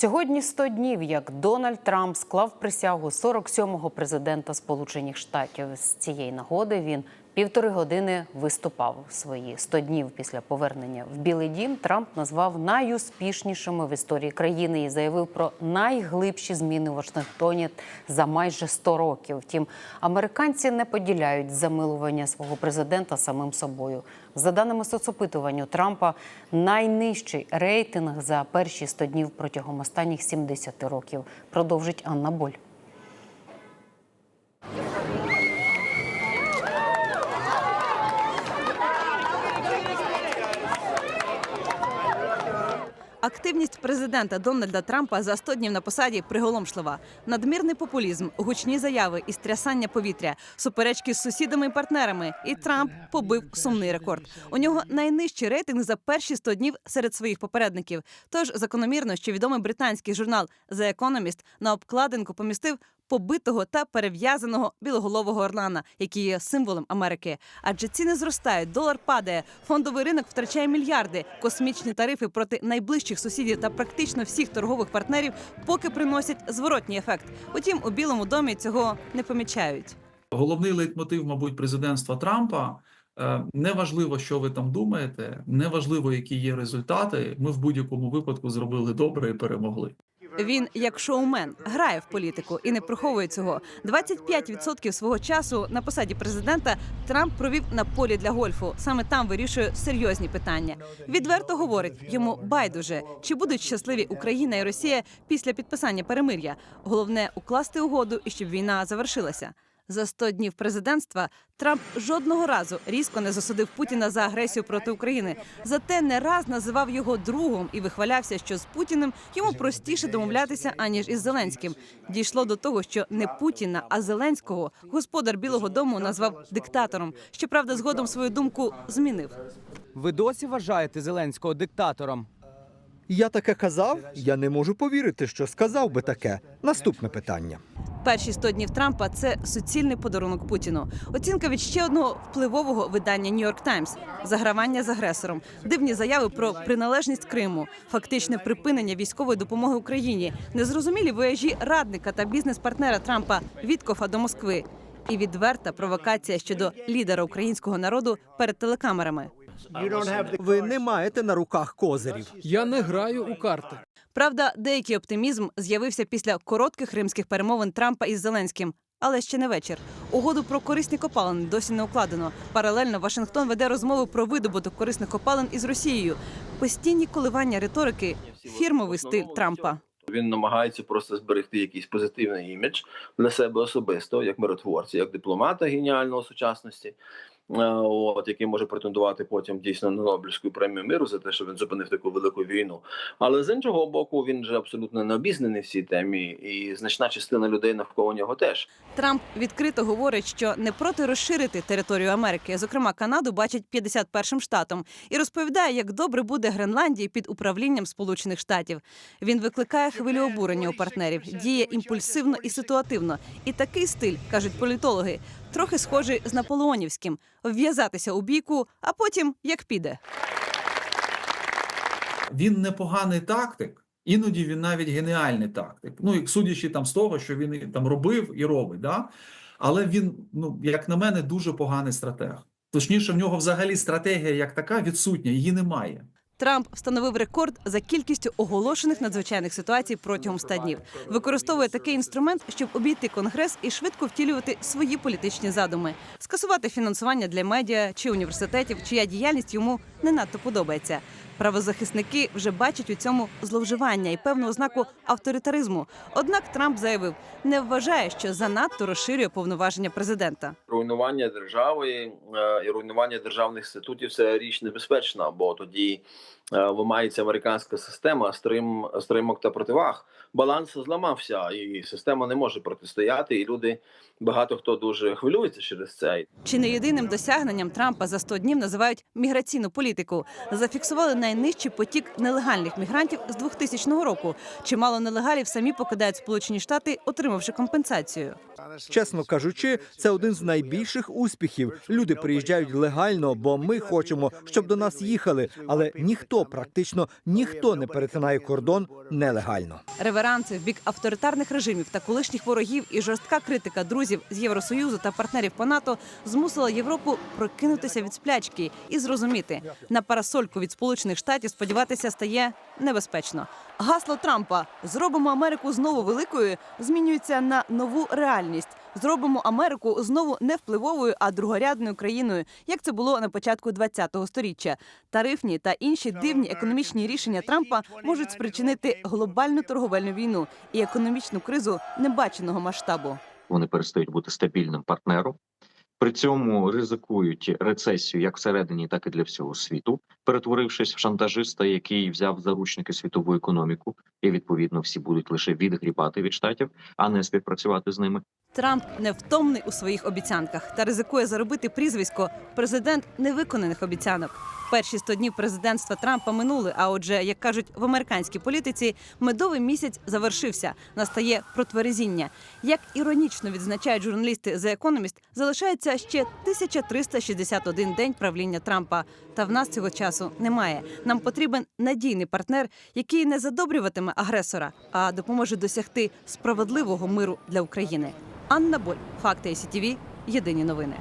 Сьогодні 100 днів, як Дональд Трамп склав присягу 47-го президента Сполучених Штатів. З цієї нагоди він півтори години виступав. Свої 100 днів після повернення в Білий Дім Трамп назвав найуспішнішими в історії країни і заявив про найглибші зміни в Вашингтоні за майже 100 років. Втім, американці не поділяють замилування свого президента самим собою. За даними соцопитувань, у Трампа найнижчий рейтинг за перші 100 днів протягом останніх 70 років. Продовжить Анна Боль. Активність президента Дональда Трампа за 100 днів на посаді приголомшлива. Надмірний популізм, гучні заяви і стрясання повітря, суперечки з сусідами і партнерами. І Трамп побив сумний рекорд. У нього найнижчий рейтинг за перші 100 днів серед своїх попередників. Тож закономірно, що відомий британський журнал The Economist на обкладинку помістив побитого та перев'язаного білоголового орлана, який є символом Америки. Адже ціни зростають, долар падає, фондовий ринок втрачає мільярди, космічні тарифи проти найближчих сусідів та практично всіх торгових партнерів поки приносять зворотній ефект. Утім, у Білому домі цього не помічають. Головний лейтмотив, мабуть, президентства Трампа. е, Неважливо, що ви там думаєте, неважливо, які є результати. Ми в будь-якому випадку зробили добре і перемогли. Він, як шоумен, грає в політику і не приховує цього. 25% свого часу на посаді президента Трамп провів на полі для гольфу. Саме там вирішує серйозні питання. Відверто говорить, йому байдуже, чи будуть щасливі Україна і Росія після підписання перемир'я. Головне укласти угоду і щоб війна завершилася. За 100 днів президентства Трамп жодного разу різко не засудив Путіна за агресію проти України. Зате не раз називав його другом і вихвалявся, що з Путіним йому простіше домовлятися аніж із Зеленським. Дійшло до того, що не Путіна, а Зеленського господар Білого Дому назвав диктатором. Щоправда, згодом свою думку змінив. Ви досі вважаєте Зеленського диктатором? Я таке казав? Я не можу повірити, що сказав би таке. Наступне питання. Перші 100 днів Трампа це суцільний подарунок Путіну. Оцінка від ще одного впливового видання Нью-Йорк Таймс загравання з агресором, дивні заяви про приналежність Криму, фактичне припинення військової допомоги Україні, незрозумілі вояжі радника та бізнес-партнера Трампа Віткофа до Москви. І відверта провокація щодо лідера українського народу перед телекамерами. Ви не маєте на руках козирів. Я не граю у карти. Правда, деякий оптимізм з'явився після коротких римських перемовин Трампа із Зеленським. Але ще не вечір. Угоду про корисні копалини досі не укладено. Паралельно Вашингтон веде розмови про видобуток корисних копалин із Росією. Постійні коливання риторики фірмовий стиль Трампа. Він намагається просто зберегти якийсь позитивний імідж для себе особисто, як миротворця, як дипломата геніального сучасності, от який може претендувати потім дійсно на Нобелівську премію миру за те, що він зупинив таку велику війну. Але з іншого боку, він же абсолютно не обізнаний в цій темі, і значна частина людей навколо нього теж. Трамп відкрито говорить, що не проти розширити територію Америки, зокрема Канаду, бачить 51-м штатом, і розповідає, як добре буде Гренландії під управлінням Сполучених Штатів. Він викликає хвилю обурення у партнерів, діє імпульсивно і ситуативно. І такий стиль кажуть політологи, трохи схожий з наполеонівським вв'язатися у бійку, а потім як піде. Він непоганий тактик, іноді він навіть геніальний тактик. Ну, судячи там з того, що він там робив і робить, да? але він, ну, як на мене, дуже поганий стратег. Точніше, в нього взагалі стратегія як така відсутня, її немає. Трамп встановив рекорд за кількістю оголошених надзвичайних ситуацій протягом 100 днів. Використовує такий інструмент, щоб обійти конгрес і швидко втілювати свої політичні задуми, скасувати фінансування для медіа чи університетів, чия діяльність йому не надто подобається. Правозахисники вже бачать у цьому зловживання і певну ознаку авторитаризму. Однак Трамп заявив, не вважає, що занадто розширює повноваження президента. Руйнування держави е, і руйнування державних інститутів це річ небезпечна, бо тоді е, ламається американська система стрим, стримок та противаг. Баланс зламався, і система не може протистояти. І люди багато хто дуже хвилюється через це. Чи не єдиним досягненням Трампа за 100 днів називають міграційну політику? Зафіксували найнижчий потік нелегальних мігрантів з 2000 року. Чимало нелегалів самі покидають Сполучені Штати, отримавши компенсацію. Чесно кажучи, це один з найбільших успіхів. Люди приїжджають легально, бо ми хочемо, щоб до нас їхали, але ніхто практично ніхто не перетинає кордон нелегально. Реверанси в бік авторитарних режимів та колишніх ворогів і жорстка критика друзів з Євросоюзу та партнерів по НАТО змусила Європу прокинутися від сплячки і зрозуміти, на парасольку від Сполучених Штатів сподіватися стає небезпечно. Гасло Трампа Зробимо Америку знову великою змінюється на нову реальність. Зробимо Америку знову не впливовою, а другорядною країною, як це було на початку ХХ століття. Тарифні та інші дивні економічні рішення Трампа можуть спричинити глобальну торговельну війну і економічну кризу небаченого масштабу. вони перестають бути стабільним партнером. При цьому ризикують рецесію як всередині, так і для всього світу, перетворившись в шантажиста, який взяв заручники світову економіку, і відповідно всі будуть лише відгрібати від штатів, а не співпрацювати з ними. Трамп невтомний у своїх обіцянках та ризикує заробити прізвисько президент невиконаних обіцянок. Перші 100 днів президентства Трампа минули. А отже, як кажуть в американській політиці, медовий місяць завершився. Настає протверезіння. Як іронічно відзначають журналісти The Economist, залишається ще 1361 день правління Трампа. Та в нас цього часу немає. Нам потрібен надійний партнер, який не задобрюватиме агресора, а допоможе досягти справедливого миру для України. Анна Боль, факти СІТВ, єдині новини.